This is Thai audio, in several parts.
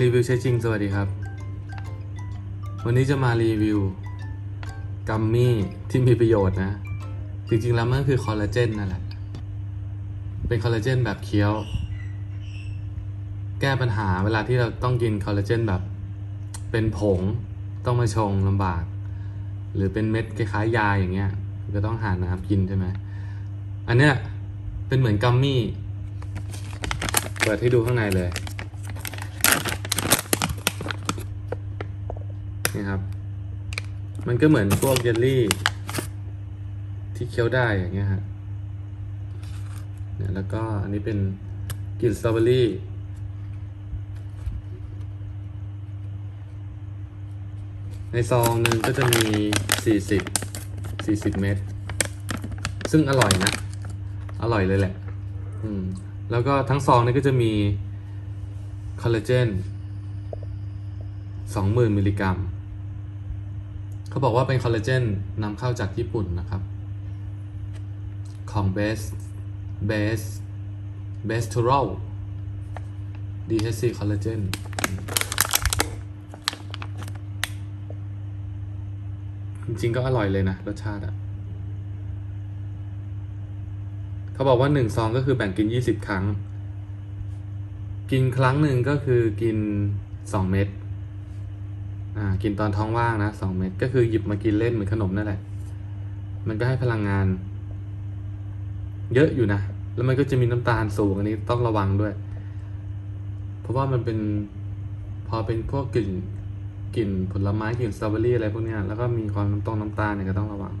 รีวิวใช้จริงสวัสดีครับ วันนี้จะมารีวิวกัมมี่ที่มีประโยชน์นะ จริงๆแล้วมันก็คือคอลลาเจนนั่นแหละ เป็นคอลลาเจนแบบเคี้ยว แก้ปัญหาเวลาที่เราต้องกินคอลลาเจนแบบ เป็นผงต้องมาชงลำบาก หรือเป็นเม็ดคล้ายๆยาอย่างเงี้ยก็ต้องหาน้ำกินใช่ไหมอันเนี้ยเป็นเหมือนกัมมี่ เปิดให้ดูข้างในเลย นี่ครับ มันก็เหมือนพวกเยลลี่ ที่เคี้ยวได้อย่างเงี้ยฮะเนี่ยแล้วก็อันนี้เป็นกลิ่นสตรอเบอรี่ในซองหนึ่งก็จะมี 40 40 เม็ด ซึ่งอร่อยนะ อร่อยเลยแหละ อืม แล้วก็ทั้งซองนี้ก็จะมีคอลลาเจน 20,000 มิลลิกรัม เขาบอกว่าเป็นคอลลาเจนนำเข้าจากญี่ปุ่นนะครับ ของ Best Best Best t o r o DHC คอลลาเจนจริงๆก็อร่อยเลยนะ รสชาติอะเขาบอกว่าหนึ่งซองก็คือแบ่งกิน20ครั้ง กินครั้งหนึ่งก็คือกิน2เม็ด อ่ากินตอนท้องว่างนะสองเม็ดก็คือหยิบมากินเล่นเหมือนขนมนั่นแหละ มันก็ให้พลังงาน เยอะอยู่นะ แล้วมันก็จะมีน้ำตาลสูงอันนี้ต้องระวังด้วย เพราะว่ามันเป็นพอเป็นพวกกลิ่นกลิ่นผลไม้กลิ่นสตรอเบอรี่อะไรพวกนี้แล้วก็มีความน้ำตรงน้ำตาลเนี่ยก็ต้องระวัง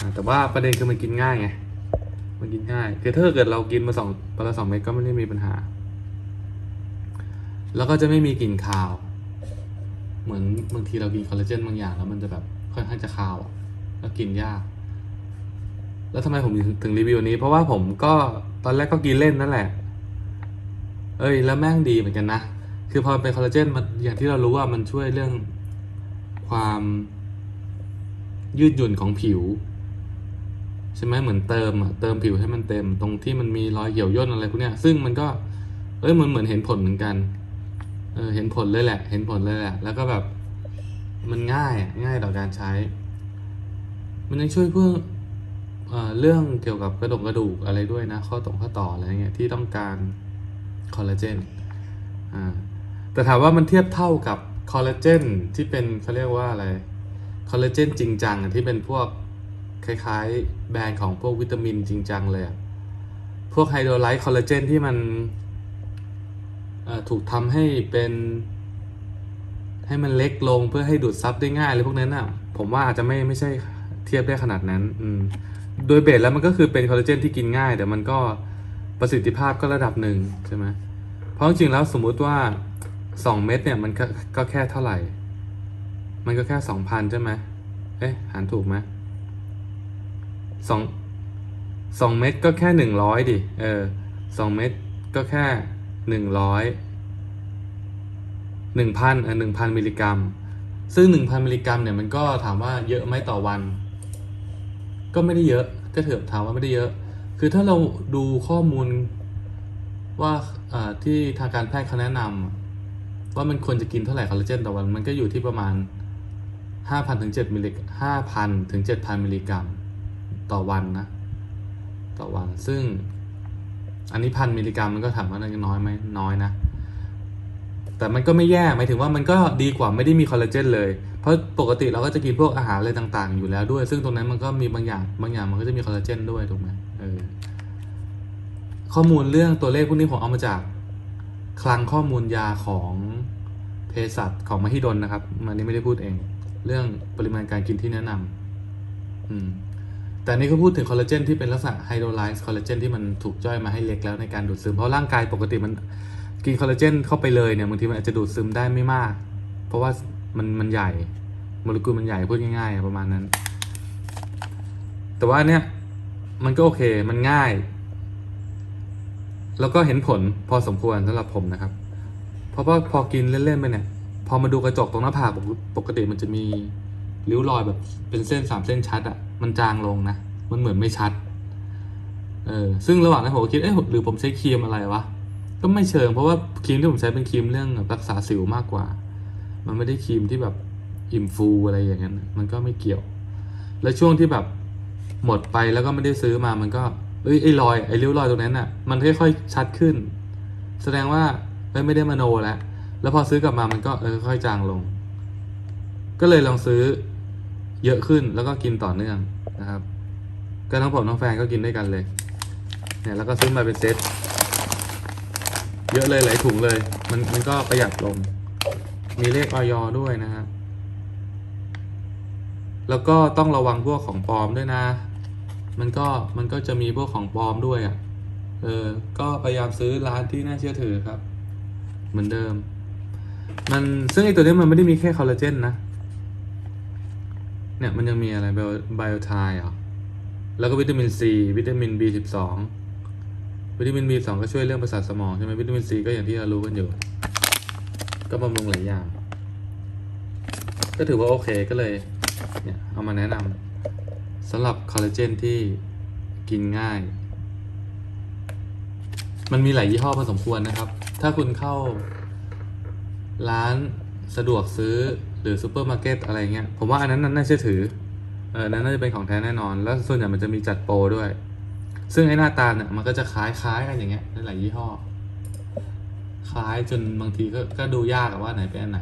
อ่าแต่ว่าประเด็นคือมันกินง่ายไงมันกินง่ายคือถ้าเกิดเรากินมาสองวันละสองเม็ดก็ไม่ได้มีปัญหา แล้วก็จะไม่มีกลิ่นคาว เหมือนบางทีเรากินคอลลาเจนบางอย่างแล้วมันจะแบบค่อนข้างจะคาวแล้วกินยาก แล้วทำไมผมถึงถึงรีวิวนี้ เพราะว่าผมก็ตอนแรกก็กินเล่นนั่นแหละ เอ้ยแล้วแม่งดีเหมือนกันนะ คือพอเป็นคอลลาเจนมันอย่างที่เรารู้ว่ามันช่วยเรื่องความยืดหยุ่นของผิว ใช่ไหมเหมือนเติมอะเติมผิวให้มันเต็ม ตรงที่มันมีรอยเหี่ยวย่นอะไรพวกเนี้ย ซึ่งมันก็เอ้ยมันเหมือนเห็นผลเหมือนกัน เออเห็นผลเลยแหละ เห็นผลเลยแหละ แล้วก็แบบมันง่ายอะง่ายต่อการใช้ มันยังช่วยเพื่อเอ่อเรื่องเกี่ยวกับกระดูกกระดูกอะไรด้วยนะ ข้อตรงข้อต่ออะไรเงี้ยที่ต้องการคอลลาเจนอ่าแต่ถามว่ามันเทียบเท่ากับคอลลาเจนที่เป็นเขาเรียกว่าอะไรคอลลาเจนจริงจังอะที่เป็นพวกคล้ายๆ แบรนด์ของพวกวิตามินจริงจังเลยอะพวกไฮโดรไลท์คอลลาเจนที่มัน ถูกทำให้เป็นให้มันเล็กลงเพื่อให้ดูดซับได้ง่ายเลยพวกนั้นอะ ผมว่าอาจจะไม่ไม่ใช่เทียบได้ขนาดนั้น อืม โดยเบสแล้วมันก็คือเป็นคอลลาเจนที่กินง่าย แต่มันก็ประสิทธิภาพก็ระดับหนึ่งใช่ไหมเพราะจริงๆแล้วสมมุติว่าสองเม็ดเนี่ยมันก็แค่เท่าไหร่ มันก็แค่สองพันใช่ไหมเอ๊ะหารถูกไหมสองสองเม็ดก็แค่หนึ่งร้อยดิ เออสองเม็ดก็แค่ หนึ่งร้อยหนึ่งพันเอหนึ่งพันมิลลิกรัม ซึ่งหนึ่งพันมิลลิกรัมเนี่ยมันก็ถามว่าเยอะไหมต่อวัน ก็ไม่ได้เยอะก็เถอะถามว่าไม่ได้เยอะ คือถ้าเราดูข้อมูลว่าที่ทางการแพทย์เขาแนะนำอะว่ามันควรจะกินเท่าไหร่คอลลาเจนต่อวัน มันก็อยู่ที่ประมาณห้าพันถึงเจ็ดมิลลิห้าพันถึงเจ็ดพันมิลลิกรัม ต่อวันนะ ต่อวันซึ่ง อันนี้พันมิลลิกรัมมันก็ถามว่าน้อยไหมน้อยนะ แต่มันก็ไม่แย่หมายถึงว่ามันก็ดีกว่าไม่ได้มีคอลลาเจนเลย เพราะปกติเราก็จะกินพวกอาหารอะไรต่างๆ อยู่แล้วด้วย ซึ่งตรงนั้นมันก็มีบางอย่างบางอย่างมันก็จะมีคอลลาเจนด้วยถูกไหมเออข้อมูลเรื่องตัวเลขพวกนี้ผมเอามาจาก คลังข้อมูลยาของเภสัชของมหิดลนะครับมันนี้ไม่ได้พูดเอง เรื่องปริมาณการกินที่แนะนำอืม แต่อันนี่เขาพูดถึงคอลลาเจนที่เป็นลักษณะไฮโดรไลซ์คอลลาเจนที่มันถูกย่อยมาให้เล็กแล้วในการดูดซึม เพราะร่างกายปกติมันกินคอลลาเจนเข้าไปเลยเนี่ยบางทีมันอาจจะดูดซึมได้ไม่มาก เพราะว่ามันมันใหญ่โมเลกุลมันใหญ่พูดง่ายๆประมาณนั้น แต่ว่าเนี้ยมันก็โอเคมันง่าย แล้วก็เห็นผลพอสมควรสำหรับผมนะครับ เพราะว่าพอกินเล่นๆไปเนี่ยพอมาดูกระจกตรงหน้าผากปกติมันจะมี ริ้วรอยแบบเป็นเส้นสามเส้นชัดอะ่ะมันจางลงนะ มันเหมือนไม่ชัด เออ ซึ่งระหว่างนั้นผมก็คิด เอ๊ะหรือผมใช้ครีมอะไรวะ ก็ไม่เชิง เพราะว่าครีมที่ผมใช้เป็นครีมเรื่องรักษาสิวมากกว่า มันไม่ได้ครีมที่แบบอิ่มฟูอะไรอย่างนั้น มันก็ไม่เกี่ยว แล้วช่วงที่แบบหมดไปแล้วก็ไม่ได้ซื้อมา มันก็ เอ้ยไอ้รอย ไอ้ริ้วรอยตรงนั้นอะ มันค่อยๆชัดขึ้น แสดงว่าเอ้ยไม่ได้มโนแล้ว แล้วพอซื้อกลับมา มันก็เออค่อยจางลง ก็เลยลองซื้อ เยอะขึ้นแล้วก็กินต่อเนื่องนะครับ ก็ทั้งผมทั้งแฟนก็กินด้วยกันเลยเนี่ยแล้วก็ซื้อมาเป็นเซตเยอะเลยหลายถุงเลย มันมันก็ประหยัดลง มีเลขออยด้วยนะฮะแล้วก็ต้องระวังพวกของปลอมด้วยนะ มันก็มันก็จะมีพวกของปลอมด้วยอะ่ะเออ ก็พยายามซื้อร้านที่น่าเชื่อถือครับ เหมือนเดิม มันซึ่งไอตัวนี้มันไม่ได้มีแค่คอลลาเจนนะ เนี่ยมันยังมีอะไรไบโอไบโอไทเหรอแล้วก็วิตามินซีวิตามิน B12 วิตามิน B2 ก็ช่วยเรื่องประสาทสมองใช่ไหมวิตามินซีก็อย่างที่เรารู้กันอยู่ ก็บำรุงหลายอย่าง ก็ถือว่าโอเคก็เลยเนี่ยเอามาแนะนำสำหรับคอลลาเจนที่กินง่าย มันมีหลายยี่ห้อพอสมควรนะครับ ถ้าคุณเข้าร้าน สะดวกซื้อหรือซูเปอร์มาร์เก็ตอะไรเงี้ยผมว่าอันนั้นน่าเชื่อถือเออนั้นน่าจะเป็นของแท้แน่นอน แล้วส่วนใหญ่มันจะมีจัดโปรด้วย ซึ่งไอ้หน้าตาเนี่ยมันก็จะคล้ายคล้ายๆกันอย่างเงี้ยในหลายยี่ห้อ คล้ายจนบางทีก็ก็ดูยากว่าไหนเป็นอันไหน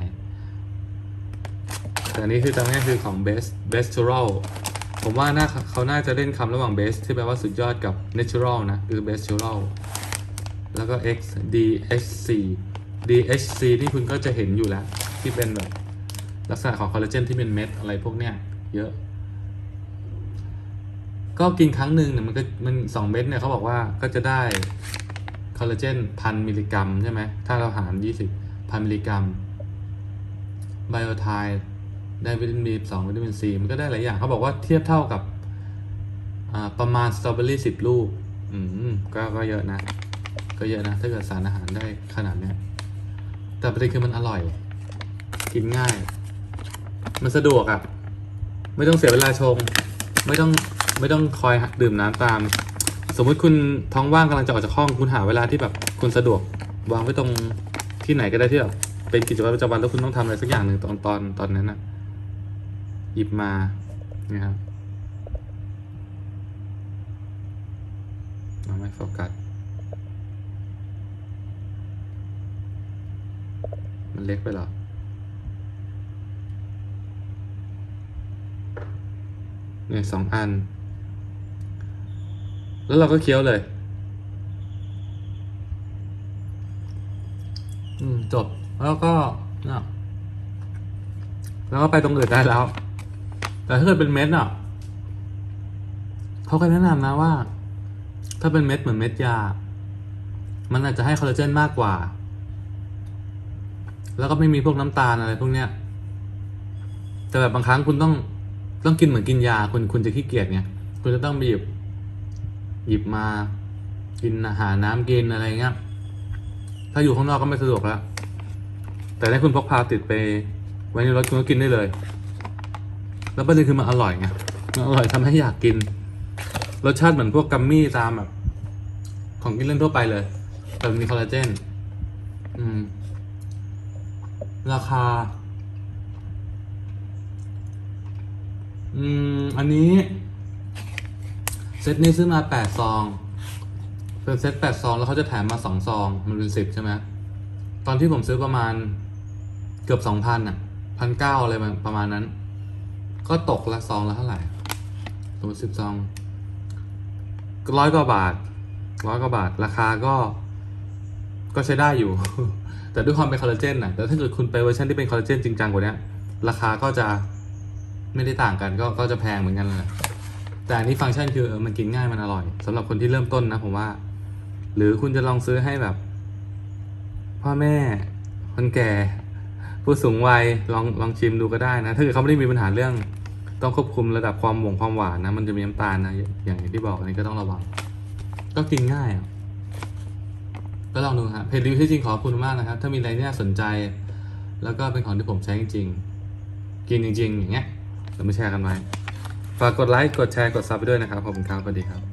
แต่นี้คือตอนนี้คือของ best best natural ผมว่าน่าเขาน่าจะเล่นคำระหว่าง best ที่แปลว่าสุดยอดกับ natural นะ คือ best natural แล้วก็ x dhc dhc นี่คุณก็จะเห็นอยู่แล้ว ที่เป็นแบบลักษณะของคอลลาเจนที่เป็นเม็ดอะไรพวกเนี้ยเยอะ ก็กินครั้งหนึ่งเนี่ยมันก็มันสองเม็ดเนี่ยเขาบอกว่าก็จะได้คอลลาเจนพันมิลลิกรัมใช่ไหมถ้าเราหารยี่สิบพันมิลลิกรัมไบโอไทได้วิตามินบีสองวิตามินซีมันก็ได้หลายอย่างเขาบอกว่าเทียบเท่ากับประมาณสตรอเบอรี่สิบลูก อืมก็ก็เยอะนะ ก็เยอะนะ ถ้าเกิดสารอาหารได้ขนาดเนี้ย แต่ประเด็นคือมันอร่อย กินง่าย มันสะดวกอะ่ะ ไม่ต้องเสียเวลาชง ไม่ต้องไม่ต้องคอยดื่มน้ำตาม สมมุติคุณท้องว่างกำลังจะออกจากห้องคุณหาเวลาที่แบบคุณสะดวก วางไว้ตรงที่ไหนก็ได้ที่แบบเป็นกิจวัตรประจำวันแล้วคุณต้องทำอะไรสักอย่างหนึ่งตอนตอนตอนนั้นน่ะ หยิบมานะครับเอาไม่โฟกัสมันเล็กไปหรอ เนี่ยสองอัน แล้วเราก็เคี้ยวเลย อืม จบ แล้วก็เนี่ยแล้วก็ไปตรงอื่นได้แล้ว แต่ถ้าเกิดเป็นเม็ดอะเขาก็แนะนำนะว่า ถ้าเป็นเม็ดเหมือนเม็ดยา มันอาจจะให้คอลลาเจนมากกว่า แล้วก็ไม่มีพวกน้ำตาลอะไรพวกเนี้ย แต่แบบบางครั้งคุณต้อง ต้องกินเหมือนกินยาคุณคุณจะขี้เกียจไงคุณจะต้องไปหยิบ หยิบมากินอาหารน้ำกินอะไรเงี้ยถ้าอยู่ข้างนอกก็ไม่สะดวกแล้วแต่ถ้าคุณพกพาติดไป ไว้ในรถคุณก็กินได้เลย แล้วประเด็นคือมันอร่อยไงมันอร่อยทำให้อยากกิน รสชาติเหมือนพวกกัมมี่ตามแบบ ของกินเล่นทั่วไปเลยแต่มีคอลลาเจน อืม ราคา อืม อันนี้เซตนี้ซื้อมาแปดซอง เป็นเซตแปดซอง แล้วเขาจะแถมมาสองซอง มันเป็นสิบใช่ไหมตอนที่ผมซื้อประมาณเกือบสองพันอะพันเก้าอะไรประมาณนั้น ก็ตกละซองละเท่าไหร่สมมติสิบซองร้อยกว่าบาทร้อยกว่าบาท ราคาก็ ก็ใช้ได้อยู่ แต่ด้วยความเป็นคอลลาเจนนะแต่ถ้าเกิดคุณไปเวอร์ชันที่เป็นคอลลาเจนจริงจังกว่านี้ราคาก็จะ ไม่ได้ต่างกันก็ก็จะแพงเหมือนกันแหละแต่อันนี้ฟังก์ชันคือเออมันกินง่ายมันอร่อยสำหรับคนที่เริ่มต้นนะผมว่า หรือคุณจะลองซื้อให้แบบ พ่อแม่ คนแก่ ผู้สูงวัยลองลองชิมดูก็ได้นะ ถ้าเกิดเขาไม่ได้มีปัญหาเรื่อง ต้องควบคุมระดับความหวงความหวานนะ มันจะมีน้ำตาลนะอย่างที่บอกอันนี้ก็ต้องระวัง ก็กินง่ายอะก็ลองดูฮะเพจรีวิวที่จริงขอบคุณมากนะครับ ถ้ามีอะไรที่น่าสนใจ แล้วก็เป็นของที่ผมใช้จริงๆกินจริง ๆ อย่างเงี้ย แล้วมาแชร์กันไว้ฝากกดไลค์กดแชร์กดซับไปด้วยนะครับขอบคุณครับสวัสดีครับ